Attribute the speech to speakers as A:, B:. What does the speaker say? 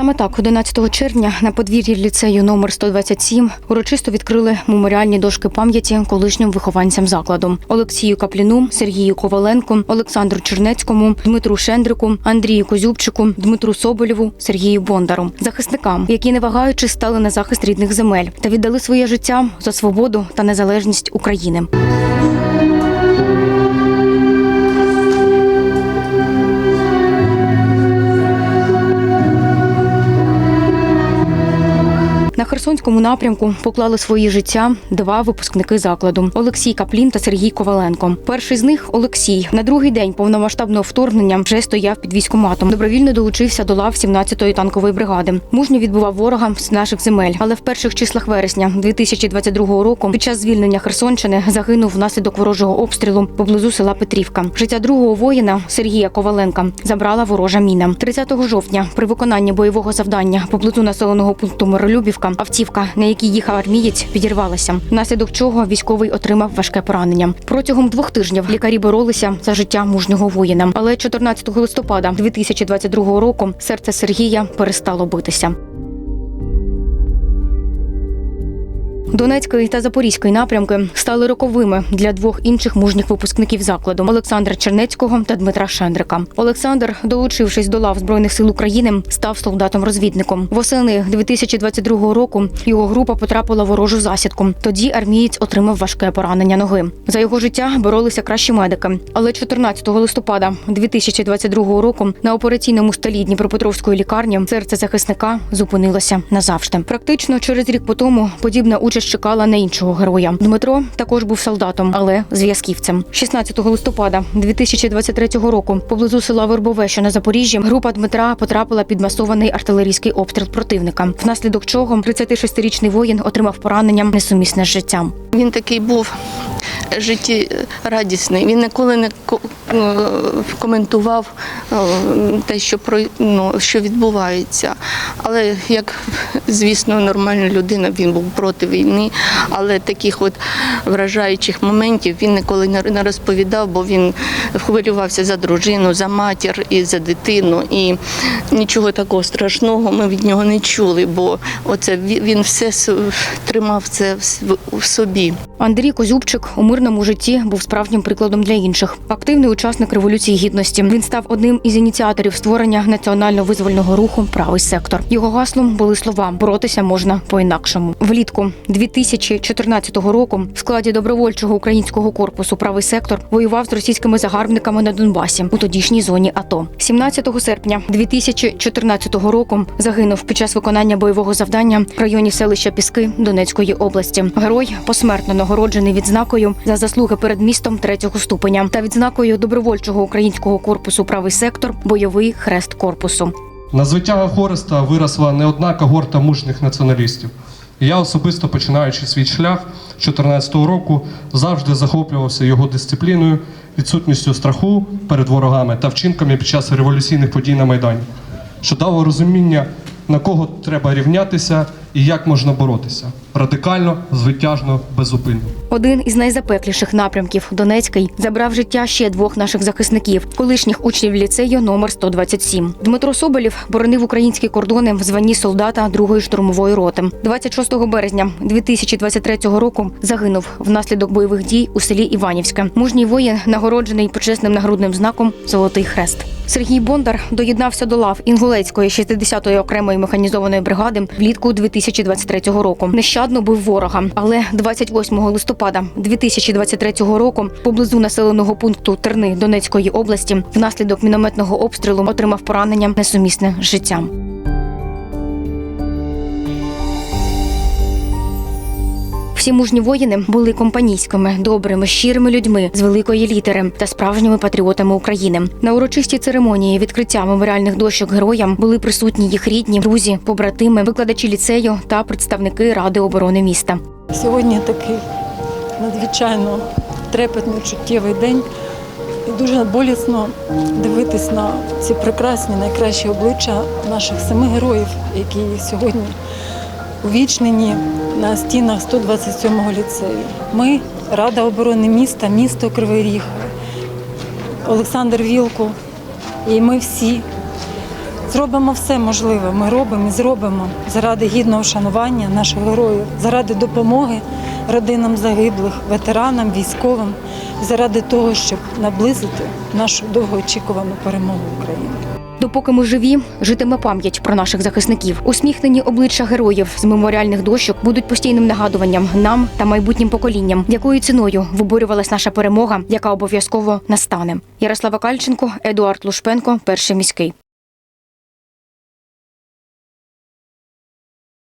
A: Саме так, 11 червня на подвір'ї ліцею номер 127 урочисто відкрили меморіальні дошки пам'яті колишнім вихованцям закладу Олексію Капліну, Сергію Коваленку, Олександру Чернецькому, Дмитру Шендрику, Андрію Козюбчику, Дмитру Соболєву, Сергію Бондару, захисникам, які не вагаючи стали на захист рідних земель та віддали своє життя за свободу та незалежність України. На Херсонському напрямку поклали свої життя два випускники закладу Олексій Каплін та Сергій Коваленко. Перший з них Олексій на другий день повномасштабного вторгнення вже стояв під військоматом. Добровільно долучився до лав 17-ї танкової бригади. Мужньо відбував ворога з наших земель. Але в перших числах вересня 2022 року під час звільнення Херсонщини загинув внаслідок ворожого обстрілу поблизу села Петрівка. Життя другого воїна Сергія Коваленка забрала ворожа міна. 30 жовтня при виконанні бойового завдання поблизу населеного пункту Миролюбівка автівка, на якій їхав армієць, підірвалася, внаслідок чого військовий отримав важке поранення. Протягом двох тижнів лікарі боролися за життя мужнього воїна. Але 14 листопада 2022 року серце Сергія перестало битися. Донецький та Запорізький напрямки стали роковими для двох інших мужніх випускників закладу Олександра Чернецького та Дмитра Шендрика. Олександр, долучившись до лав збройних сил України, став солдатом-розвідником. Восени 2022 року його група потрапила в ворожу засідку. Тоді армієць отримав важке поранення ноги. За його життя боролися кращі медики. Але 14 листопада 2022 року на операційному столі Дніпропетровської лікарні серце захисника зупинилося назавжди. Практично через рік по тому подібна участь чекала на іншого героя. Дмитро також був солдатом, але зв'язківцем. 16 листопада 2023 року поблизу села Вербове, що на Запоріжжі, група Дмитра потрапила під масований артилерійський обстріл противника, внаслідок чого 36-річний воїн отримав поранення несумісне з життям.
B: Він такий був життєрадісний. Він ніколи не е, коментував е, те, що про ну, що відбувається. Але як звісно, нормальна людина, він був проти війни. Але таких от вражаючих моментів він ніколи не розповідав, бо він хвилювався за дружину, за матір і за дитину. І нічого такого страшного ми від нього не чули, бо оце він все тримав це в собі.
A: Андрій Козюбчик у мирному житті був справжнім прикладом для інших. Активний учасник революції гідності. Він став одним із ініціаторів створення національно-визвольного руху Правий сектор. Його гаслом були слова боротися можна по-інакшому. Влітку 2014 року в складі добровольчого українського корпусу Правий сектор воював з російськими загарбниками на Донбасі у тодішній зоні АТО. 17 серпня 2014 року загинув під час виконання бойового завдання в районі селища Піски Донецької області. Герой посмертно нагороджений відзнакою за заслуги перед містом третього ступеня та відзнакою добровольчого українського корпусу Правий сектор бойовий хрест корпусу.
C: На звиття Хореста виросла не одна когорта мужніх націоналістів. Я особисто, починаючи свій шлях з 2014 року, завжди захоплювався його дисципліною, відсутністю страху перед ворогами та вчинками під час революційних подій на Майдані, що дало розуміння, на кого треба рівнятися і як можна боротися радикально, звитяжно, безупинно.
A: Один із найзапекліших напрямків Донецький забрав життя ще двох наших захисників, колишніх учнів ліцею номер 127. Дмитро Соболєв боронив українські кордони в званні солдата другої штурмової роти. 26 березня 2023 року загинув внаслідок бойових дій у селі Іванівське. Мужній воїн нагороджений почесним нагрудним знаком Золотий хрест. Сергій Бондар доєднався до лав Інгулецької 60-ї окремої механізованої бригади влітку 2023 року. Нещадно бив ворога, але 28 листопада 2023 року поблизу населеного пункту Терни Донецької області внаслідок мінометного обстрілу отримав поранення несумісне з життям. Всі мужні воїни були компанійськими, добрими, щирими людьми з великої літери та справжніми патріотами України. На урочистій церемонії відкриття меморіальних дощок героям були присутні їх рідні, друзі, побратими, викладачі ліцею та представники ради оборони міста.
D: Сьогодні такий надзвичайно трепетний чуттєвий день. І дуже болісно дивитись на ці прекрасні, найкращі обличчя наших семи героїв, які сьогодні увічнені на стінах 127-го ліцею. Ми, Рада оборони міста, місто Кривий Ріг, Олександр Вілкул і ми всі Зробимо все можливе. Ми робимо і зробимо заради гідного вшанування наших героїв, заради допомоги родинам загиблих, ветеранам, військовим, заради того, щоб наблизити нашу довгоочікувану перемогу України.
A: Допоки ми живі, житиме пам'ять про наших захисників. Усміхнені обличчя героїв з меморіальних дощок будуть постійним нагадуванням нам та майбутнім поколінням, якою ціною виборювалась наша перемога, яка обов'язково настане. Ярослава Кальченко, Едуард Лушпенко, перший міський.